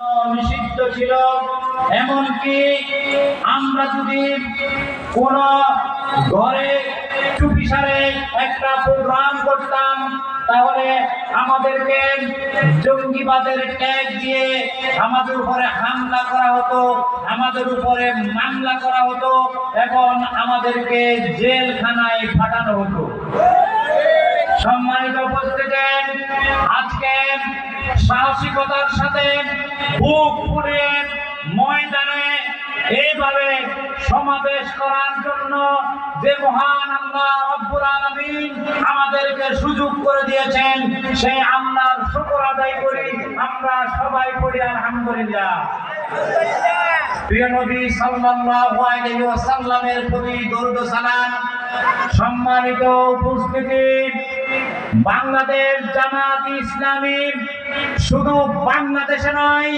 নিষিদ্ধ ছিল। এমনকি আমরা যদি কোন ঘরে চুপিসারে একটা প্রোগ্রাম করতাম, তাহলে আমাদেরকে জঙ্গিবাদের ট্যাগ দিয়ে আমাদের উপরে হামলা করা হতো, আমাদের উপরে মামলা করা হতো এবং আমাদেরকে জেলখানায় পাঠানো হতো। সম্মানিত উপস্থিতি সাহসিকতার সাথে বুক ফুলে ময়দানে এইভাবে সমাবেশ করার জন্য যে মহান আল্লাহ রব্বুল আলামিন আমাদেরকে সুযোগ করে দিয়েছেন, সেই আল্লাহর শুকর আদায় করি আমরা সবাই পড়ি, আলহামদুলিল্লাহ। প্রিয় নবী সাল্লাল্লাহু আলাইহি ওয়াসাল্লামের প্রতি দরুদ সালাম, সম্মানিত উপস্থিতি। বাংলাদেশ জামাত ইসলামী শুধু বাংলাদেশে নয়